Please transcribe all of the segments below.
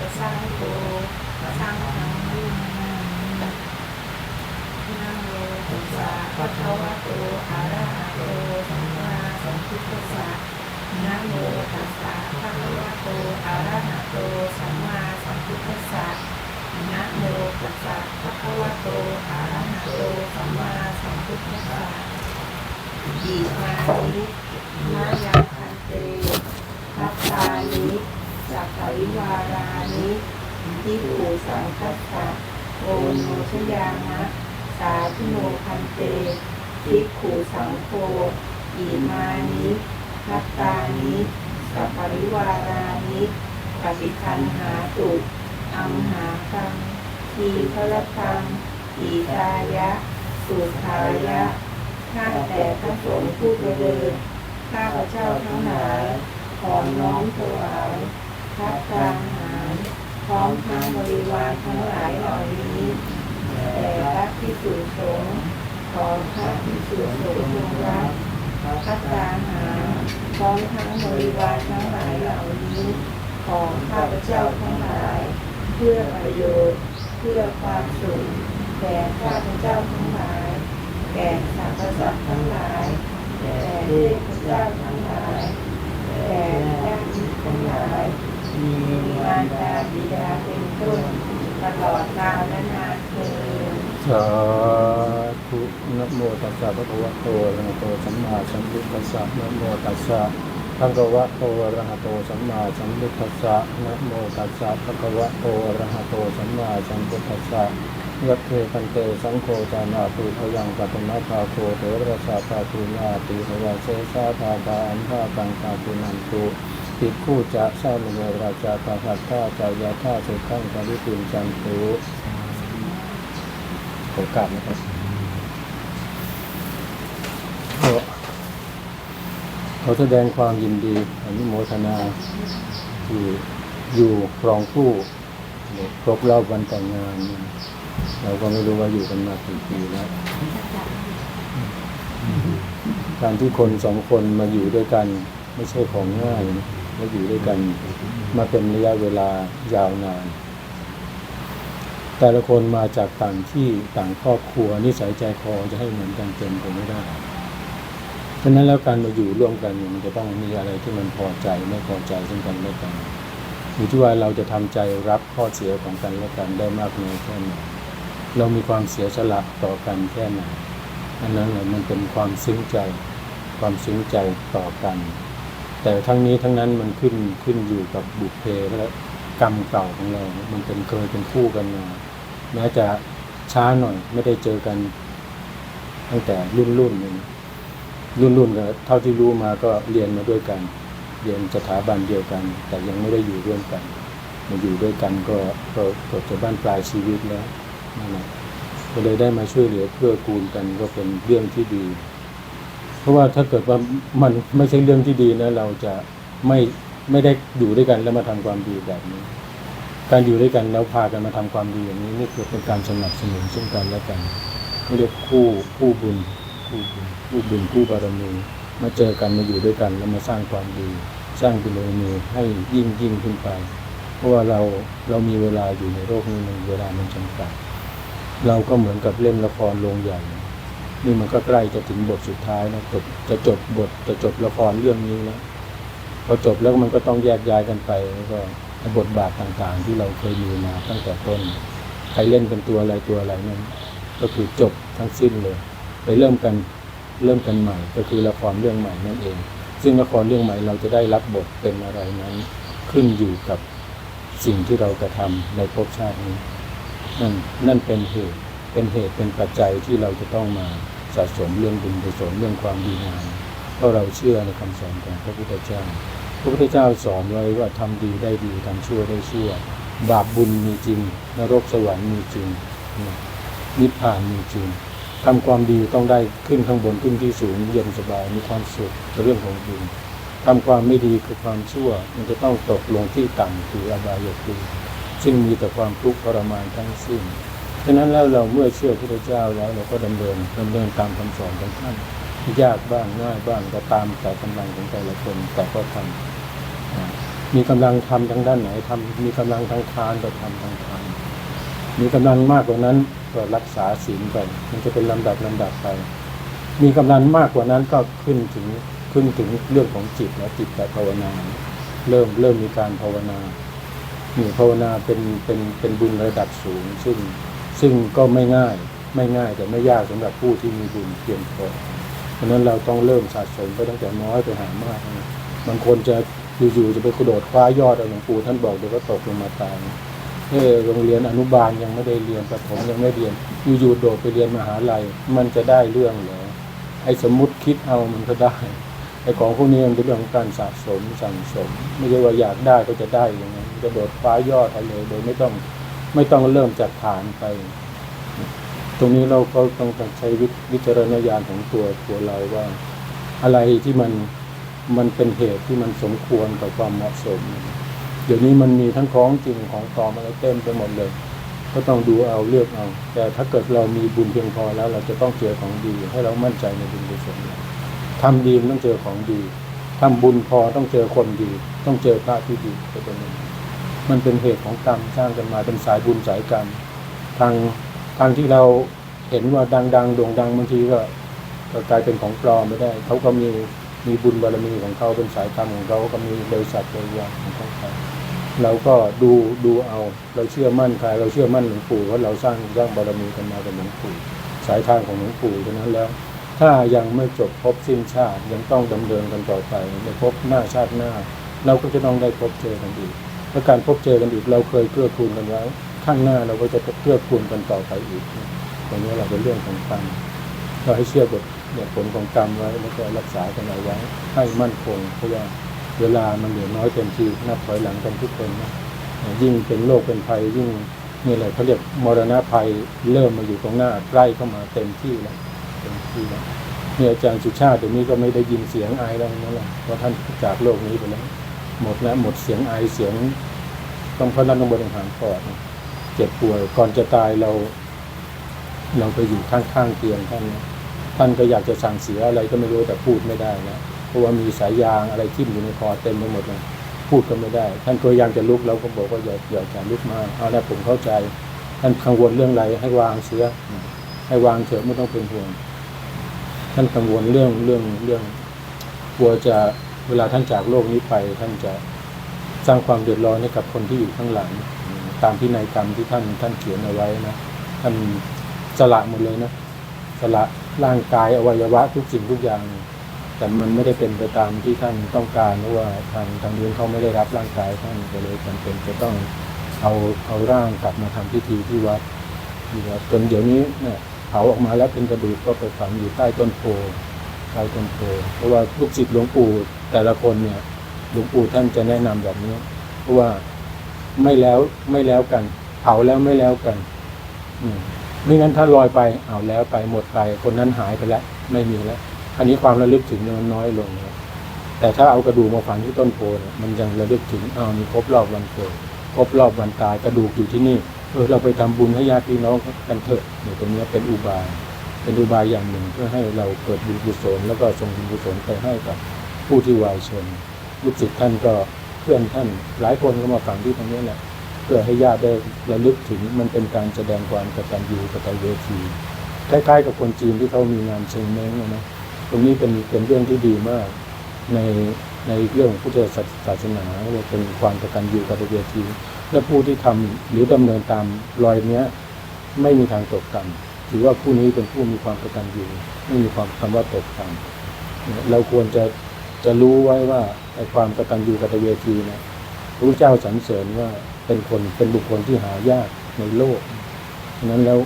าวกสังโฆสังฆังนินามินะโมตัสสะภะคะวะโตอะระหะโตสัมมาสัมพุทธัสสะนะโมตัสสะภะคะวะโตอะระหะโตสัมมาสัมพุทธัสสะนะโมตัสสะภะคะวะโตอะระหะโตสัมมาสัมพุทธัสสะอิมานิมายังคันเตพัตตานิ สัพพวิวารานิทิฏฐูสังคัสสะโอโนชยามะสาธุโนพันเตทิฏฐูสังโฆอิมานิพัตตานิสัพพวิวารานิปฏิคันหาตุอัมหาคังทีพระคังอีตายะ สุขายะข้าแต่พระสงฆ์ผู้เจริญข้าพระเจ้าทั้งหลายขอน้อมถวาย พัฒตาหารพร้อมทั้งบริวารทั้งหลายเหล่านี้แต่พระที่สุสงฆ์ขอพระที่สุสงฆ์จงรับพัฒตาหารพร้อมทั้งบริวารทั้งหลายเหล่านี้ของข้าพเจ้าทั้งหลาย เพื่อประโยชน์เพื่อความสุขแก่ข้าพเจ้าทั้งหลายแก่สรรพสัตว์ทั้งหลายแก่เทพเจ้าทั้งหลายแก่ญาติทั้งหลาย มีมารดาบิดาเป็นต้นตลอดกาลนานเทอญสาธุนะโมตัสสะภะคะวะโตอะระหะโตสัมมาสัมพุทธัสสะนะโมตัสสะภะคะวะโตอะระหะโตสัมมาสัมพุทธัสสะนะโมตัสสะภะคะวะโตอะระหะโตสัมมาสัมพุทธัสสะยัตเทกันเตสังโฆจานาตุพยังปัตมะภาโคเถระสาภาตุนาติภวะเสสาภาบาอันภาตังคาตุนันตุ ติดคู่จะสร้างเมราชาปะหัตถาจายาท่าสุขังปริปุญจันตุขอกาบนะครับก็ขอแสดงความยินดีอนุโมทนาที่อยู่ครองคู่ครบรอบวันแต่งงานเนี่ยเราก็ไม่รู้ว่าอยู่กันมากี่ปีแล้วการที่คนสองคนมาอยู่ด้วยกัน ไม่ใช่ของง่ายนะ มาอยู่ด้วยกันมาเป็นระยะเวลายาวนาน แต่ละคนมาจากต่างที่ต่างครอบครัวนิสัยใจคอจะให้เหมือนกันเต็มไปไม่ได้เพราะฉะนั้นแล้วการมาอยู่ร่วมกันเนี่ยมันจะต้องมีอะไรที่มันพอใจไม่พอใจซึ่งกันและกันอยู่ที่ว่าเราจะทำใจรับข้อเสียของกันและกันได้มากน้อยแค่ไหนเรามีความเสียสละต่อกันแค่ไหนอันนั้นแหละมันเป็นความซึ้งใจ ความซึ้งใจต่อกัน แต่ทั้งนี้ทั้งนั้นมันขึ้นขึ้นอยู่กับบุพเพและกรรมเก่าของเรา มันเป็นเคยเป็นคู่กันมาแม้จะช้าหน่อยไม่ได้เจอกัน ตั้งแต่รุ่นรุ่นๆเลยนะรุ่นรุ่นก็เท่าที่รู้มาก็เรียนมาด้วยกัน เรียนสถาบันเดียวกัน แต่ยังไม่ได้อยู่ร่วมกันมาอยู่ด้วยกันก็ก็ก็จะบ้านปลายชีวิตแล้วนั่นแหละก็เลยได้มาช่วยเหลือเพื่อกูลกันก็เป็นเรื่องที่ดี เพราะว่าถ้าเกิดว่ามันไม่ใช่เรื่องที่ดีนะเราจะไม่ไม่ได้อยู่ด้วยกันแล้วมาทำความดีแบบนี้ การอยู่ด้วยกันแล้วพากันมาทำความดีอย่างนี้นี่คือเป็นการสนับสนุนซึ่งกันและกันเรียกคู่คู่บุญคู่บุญคู่บุญคู่บารมีมาเจอกันมาอยู่ด้วยกันแล้วมาสร้างความดี สร้างบุญบารมีให้ยิ่งยิ่งขึ้นไป เพราะว่าเราเรามีเวลาอยู่ในโลกนี้มันเวลามันจำกัดเราก็เหมือนกับเล่นละครโรงใหญ่ นี่มันก็ใกล้จะถึงบทสุดท้ายนะจบจะจบบทจะจบละครเรื่องนี้แล้วพอจบแล้วมันก็ต้องแยกย้ายกันไปแล้วก็บทบาทต่างๆ ที่เราเคยมีมาตั้งแต่ต้น ใครเล่นเป็นตัวอะไรตัวอะไรนั้น ก็คือจบทั้งสิ้นเลย ไปเริ่มกันเริ่มกันใหม่ ก็คือละครเรื่องใหม่นั่นเอง ซึ่งละครเรื่องใหม่เราจะได้รับบทเป็นอะไรนั้น ขึ้นอยู่กับสิ่งที่เรากระทำในภพชาตินี้ นั่นนั่นเป็นเหตุ เป็นเหตุเป็นปัจจัยที่เราจะต้องมาสะสมเรื่องบุญกุศลเรื่องความดีงามเพราะเราเชื่อในคำสอนของพระพุทธเจ้า พระพุทธเจ้าสอนไว้ว่าทำดีได้ดีทำชั่วได้ชั่ว บาปบุญมีจริง นรกสวรรค์มีจริง นิพพานมีจริงทำความดีต้องได้ขึ้นข้างบนขึ้นที่สูงเย็นสบายมีความสุขเป็นเรื่องของบุญทำความไม่ดีคือความชั่ว มันจะต้องตกลงที่ต่ำคืออบายภูมิซึ่งมีแต่ความทุกข์ทรมานทั้งสิ้น ฉะนั้นแล้วเราเมื่อเชื่อพระเจ้าแล้วเราก็ดำเนินดำเนินตามคำสอนของท่านยากบ้างง่ายบ้างก็ตามแต่กำลังของแต่ละคนแต่ก็ทำอ่ามีกำลังทำทางด้านไหนทำมีกำลังทางทานก็ทำทางทานมีกำลังมากกว่านั้นก็รักษาศีลไป มันจะเป็นลำดับลำดับไป มีกำลังมากกว่านั้นก็ขึ้นถึงขึ้นถึงเรื่องของจิตแล้วจิตแบบภาวนา เริ่มเริ่มมีการภาวนานี่ภาวนาเป็นเป็นเป็นบุญระดับสูง ซึ่ง ซึ่งก็ไม่ง่ายไม่ง่ายแต่ไม่ยากสำหรับผู้ที่มีบุญเพียงพอเพราะนั้นเราต้องเริ่มสะสมไปตั้งแต่น้อยไปหามากนะบางคนจะอยู่ๆจะไปกระโดดคว้ายอดเอาหลวงปู่ท่านบอกเดี๋ยวก็ตกลงมาตายเออโรงเรียนอนุบาลยังไม่ได้เรียนประถมยังไม่เรียนอยู่ๆโดดไปเรียนมหาลัยมันจะได้เรื่องเหรอไอ้สมมติคิดเอามันก็ได้ไอ้ของพวกนี้มันเป็นเรื่องของการสะสมสั่งสม ไม่ใช่ว่าอยากได้ก็จะได้อย่างนั้นจะโดดฟ้ายอดอะไรโดยไม่ต้อง ไม่ต้องเริ่มจากฐานไป ตรงนี้เราก็ต้องใช้วิวจารณญาณของตัวตัวเราว่า อะไรที่มันมันเป็นเหตุที่มันสมควรกับความเหมาะสม เดี๋ยวนี้มันมีทั้งของจริงของปลอมอะไรเต็มไปหมดเลย ก็ต้องดูเอาเลือกเอา แต่ถ้าเกิดเรามีบุญเพียงพอแล้ว เราจะต้องเจอของดี ให้เรามั่นใจในบุญกุศลเราทำดีมันต้องเจอของดีทำบุญพอต้องเจอคนดี ต้องเจอพระที่ดีเป็นอย่างนี้ มันเป็นเหตุของกรรมสร้างกันมาเป็นสายบุญสายกรรมทางทางที่เราเห็นว่าดังๆโด่งดังบางทีก็ก็กลายเป็นของปลอมไม่ได้ เขาก็มีมีบุญบารมีของเขาเป็นสายกรรมของเขาก็มีบริษัทบริวารของเขาไปเราก็ดูดูเอา เราเชื่อมั่นใครเราเชื่อมั่นหลวงปู่เพราะเราสร้างสร้างบารมีกันมากับหลวงปู่สายทางของหลวงปู่ฉะนั้นแล้ว ถ้ายังไม่จบพบสิ้นชาติยังต้องดำเนินกันต่อไปในพบหน้าชาติหน้า เราก็จะต้องได้พบเจอกันอีก และการพบเจอกันอีกเราเคยเกื้อกูลกันไว้ข้างหน้าเราก็จะเกื้อกูลกันต่อไปอีกตรงนี้เราเป็นเรื่องของกรรมเราให้เชื่อบทเนี่ยผลของกรรมไว้แล้วก็รักษากันเอาไว้ ให้มั่นคง เพราะว่าเวลามันเหลือน้อยเต็มทีนับถอยหลังกันทุกคนนะยิ่งเป็นโรคเป็นภัยยิ่งนี่แหละเขาเรียกมรณะภัยเริ่มมาอยู่ตรงหน้าใกล้เข้ามาเต็มที่แล้วเต็มที่แล้วเนี่ยอาจารย์สุชาติเดี๋ยวนี้ก็ไม่ได้ยินเสียงไอแล้วนั่นแหละเพราะท่านจากโลกนี้ไปแล้ว หมดแล้วหมดเสียงไอเสียง ต้องพนันต้องบริหารปอดเจ็บป่วยก่อนจะตายเรา เราไปอยู่ข้างๆเตียงท่านท่านก็อยากจะสั่งเสียอะไรก็ไม่รู้แต่พูดไม่ได้นะเพราะว่ามีสายยางอะไรทิ่มอยู่ในคอเต็มไปหมดเลยพูดก็ไม่ได้ ท่านพยายามจะลุกเราก็บอกว่าอย่าอย่าจะลุกมาเอาละผมเข้าใจ ท่านกังวลเรื่องอะไรให้วางเสียให้วางเถอะไม่ต้องเป็นห่วง ท่านกังวลเรื่องเรื่องเรื่องกลัวจะ เวลาท่านจากโลกนี้ไปท่านจะสร้างความเดือดร้อนให้กับคนที่อยู่ข้างหลัง ตามพินัยกรรมที่ท่านท่านเขียนเอาไว้นะท่านสละหมดเลยนะสละร่างกายอวัยวะทุกสิ่งทุกอย่าง แต่มันไม่ได้เป็นไปตามที่ท่านต้องการเพราะว่าทางทางนู้นเขาไม่ได้รับร่างกายท่านก็เลยจำเป็นจะต้องเอาเอาร่างกลับมาทำพิธีที่วัดที่วัดจนเดี๋ยวนี้เนี่ยเผาออกมาแล้วเป็นกระดูกก็ไปฝังอยู่ใต้ต้นโพใต้ต้นโพเพราะว่าลูกศิษย์หลวงปู่ แต่ละคนเนี่ยหลวงปู่ท่านจะแนะนำแบบนี้เพราะว่าไม่แล้วไม่แล้วกัน เผาแล้วไม่แล้วกัน อืมไม่งั้นถ้าลอยไปเอาแล้วไปหมดไป คนนั้นหายไปแล้วไม่มีแล้วอันนี้ความระลึกถึงมันน้อยลงนะแต่ถ้าเอากระดูกมาฝังที่ต้นโพนี่มันยังระลึกถึงเอามีครบรอบวันเกิดครบรอบวันตายกระดูกอยู่ที่นี่เออเราไปทำบุญให้ญาติพี่น้องกันเถอะเนี่ยตรงนี้เป็นอุบาย เป็นอุบายอย่างหนึ่งเพื่อให้เราเกิดบุญกุศลแล้วก็ส่งบุญกุศลไปให้กับ ผู้ที่วายชนลูกศิษย์ท่านก็เพื่อนท่านหลายคนก็มาฝังที่ตรงนี้แหละเพื่อให้ญาติได้ระลึกถึงมันเป็นการแสดงความกตัญญูกตเวทีคล้ายๆกับคนจีนที่เขามีงานเชิงเม้งนะตรงนี้เป็นเป็นเรื่องที่ดีมาก ในในเรื่องของพุทธศาสนาเรียกเป็นความกตัญญูกตเวที และผู้ที่ทำหรือดำเนินตามรอยเนี้ยไม่มีทางตกต่ำถือว่าผู้นี้เป็นผู้มีความกตัญญูไม่มีความคำว่าตกต่ำเราควรจะ จะรู้ไว้ว่าไอ้ความกตัญญูกตเวทีเนี่ยพระพุทธเจ้าสรรเสริญว่าเป็นคนเป็นบุคคลที่หายากในโลกฉะนั้นแล้ว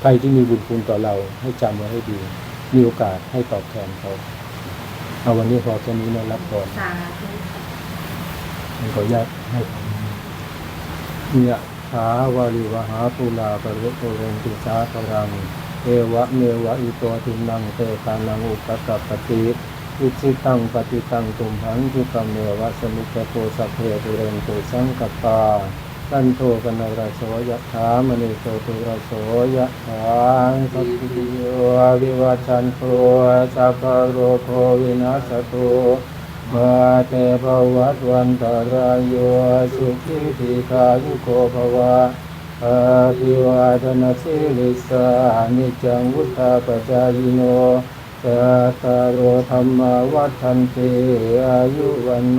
ใครที่มีบุญคุณต่อเราให้จำไว้ให้ดี มีโอกาสให้ตอบแทนเขาเอาวันนี้พอแค่นี้นะรับก่อนสาธุขออนุญาตให้เนี่ยถาวาริวหาปุลาปริโภเรนติสาครังเอวะเมวะอิโตทินังเตตานังอุปกัปปติ อิจิตังปฏิตังตุมหันทิกมเมวะสมิจจโตสัพเพปุเรนตุสังกปาตันโทปนรโสยะถามณีโตตุรโสยะถาสัพพิโยวิวัชันโตสัพพะโรโควินาสตุมาเตภวัตวันตรายโยสุขิติคายุโกภวะอาภิวาทนาสิลิสานิจังวุธาปจายโน จัตารโอธรรมาวัฏันติอายุวันโน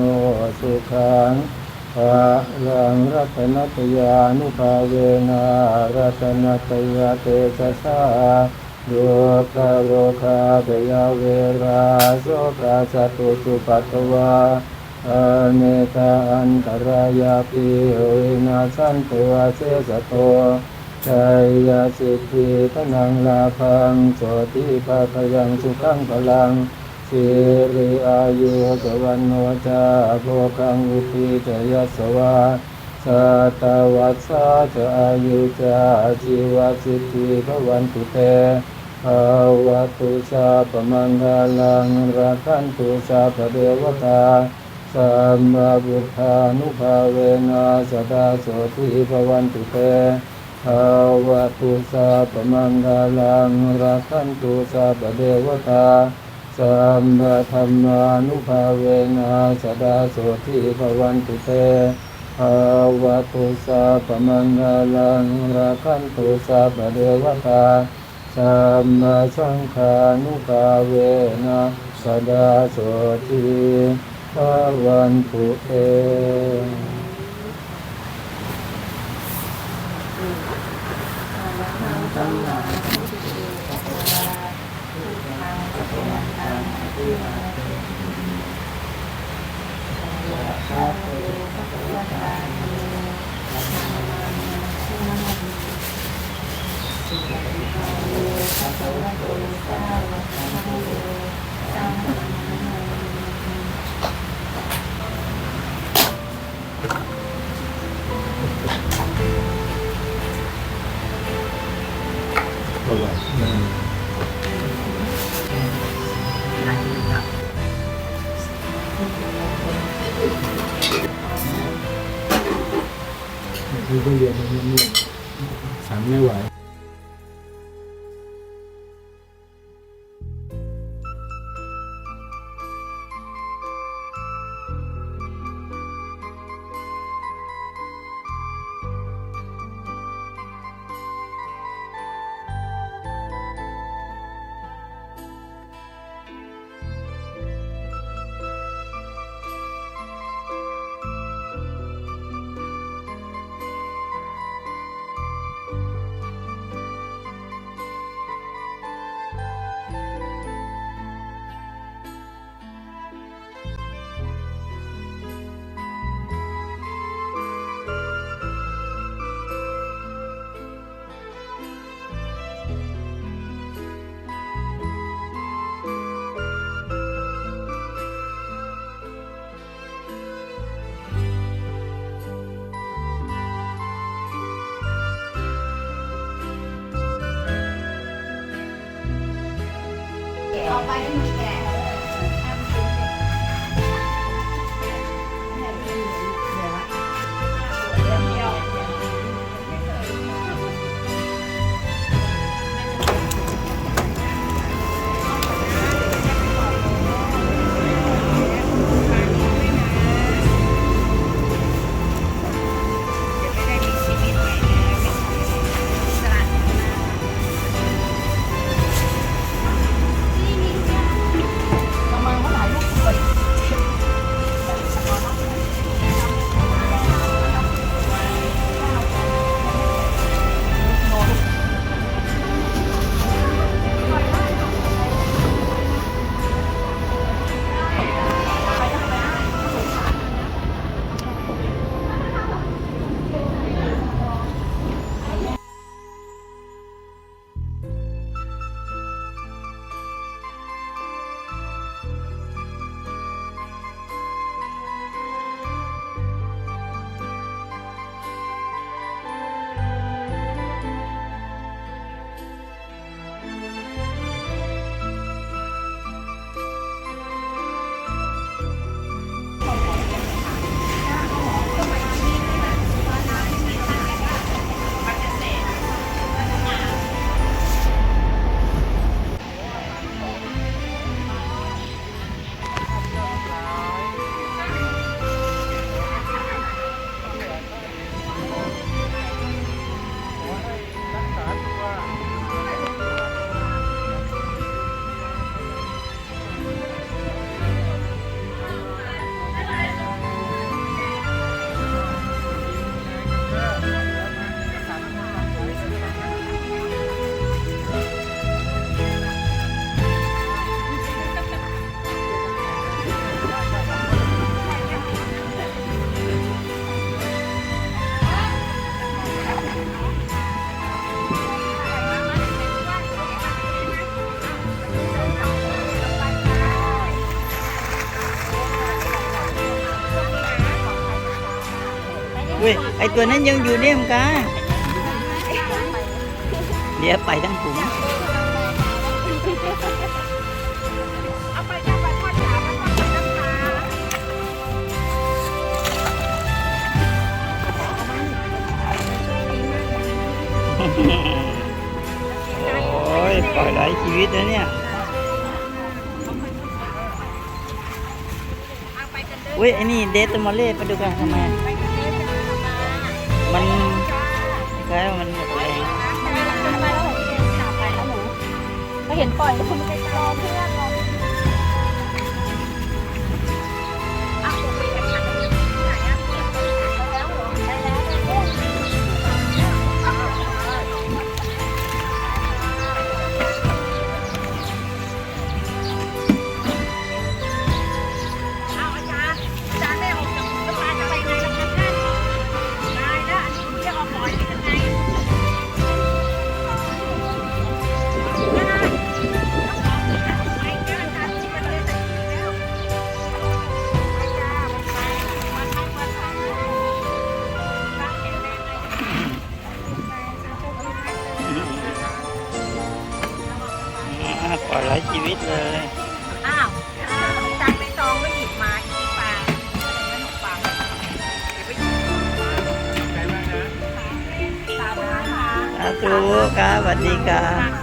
สุขังภาลังรัตนตยานุภาเวนะรัตนตยาเตชะสาโยคาโรคาเตยาเวราโสกาสตุสุปัตวาอเนกาอันตรายาปิวินาสันตุอาเสสโต ชัยยาสิทธิพนังลาพังโสติปะพยังสุขังพลังสิริอายุสวันโนจาโภคังอุทิจยสวาสัตวัสสาจะอายุจาชีวสิทธิพวันตุเตภาวะตุสาปมังคาลังรักันตุสาปเดวตาสัมมาบุทธานุภาเวนะสดาโสติภวันตุเต ภาวะตุสาปมังคาลังรักขันตุสาปเดวตาสัมมาธรรมานุภาเวนะสดาโสติภวันตุเตภาวะตุสาปมังคาลังรักขันตุสาปเดวตาสัมมาสังฆานุภาเวนะสดาโสติภวันตุเต ไป ตัวนั้นยังอยู่เนี่ยมกะเดี๋ยวไปทั้งกลุ่งโอ้ยปล่อยหลายชีวิตนะเนี่ยเว้ยไอันี้เดตมอเล่ไปดูกันทำไม เห็นปล่อยคุณไม่ากกว่าหลายชีวิตเลย อ้าวจานไปตองไม่หยิบมาอีกปลาขนมปังเดี๋ยวไปหยิบปลาปลาปลา สาธุครับสวัสดีค่ะ